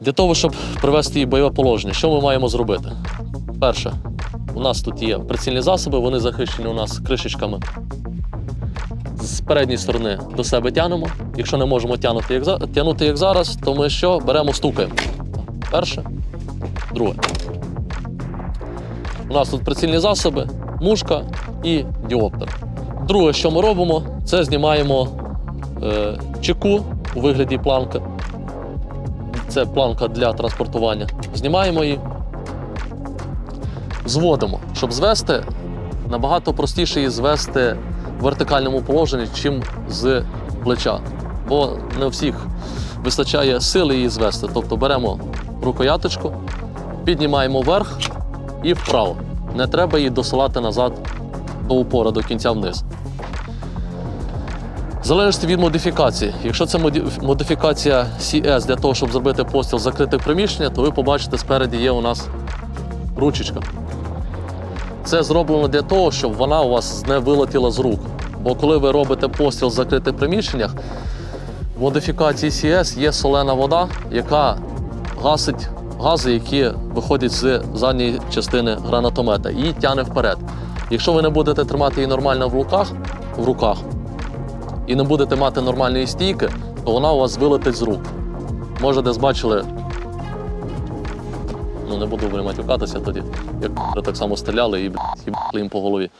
Для того, щоб привести її в бойове положення, що ми маємо зробити? Перше, у нас тут є прицільні засоби, вони захищені у нас кришечками. З передньої сторони до себе тянемо. Якщо не можемо тягнути як, тягнути як зараз, то ми що? Беремо, стукаємо. Перше, друге. У нас тут прицільні засоби, мушка і діоптер. Друге, що ми робимо, це знімаємо е, чеку у вигляді планки. Це планка для транспортування. Знімаємо її, зводимо. Щоб звести, набагато простіше її звести в вертикальному положенні, чим з плеча. Бо не у всіх вистачає сили її звести. Тобто беремо рукояточку, піднімаємо вверх і вправо. Не треба її досилати назад до упора, до кінця вниз. Залежності від модифікації. Якщо це модифікація CS для того, щоб зробити постріл з закритих приміщення, то ви побачите, спереді є у нас ручечка. Це зроблено для того, щоб вона у вас не вилетіла з рук. Бо коли ви робите постріл в закритих приміщеннях, в модифікації CS є солена вода, яка гасить гази, які виходять з задньої частини гранатомета і тягне вперед. Якщо ви не будете тримати її нормально в руках, в руках і не будете мати нормальної стійки, то вона у вас вилетить з рук. Може, десь бачили. Ну, не буду матюкатися тоді, як так само стріляли і, їм по голові.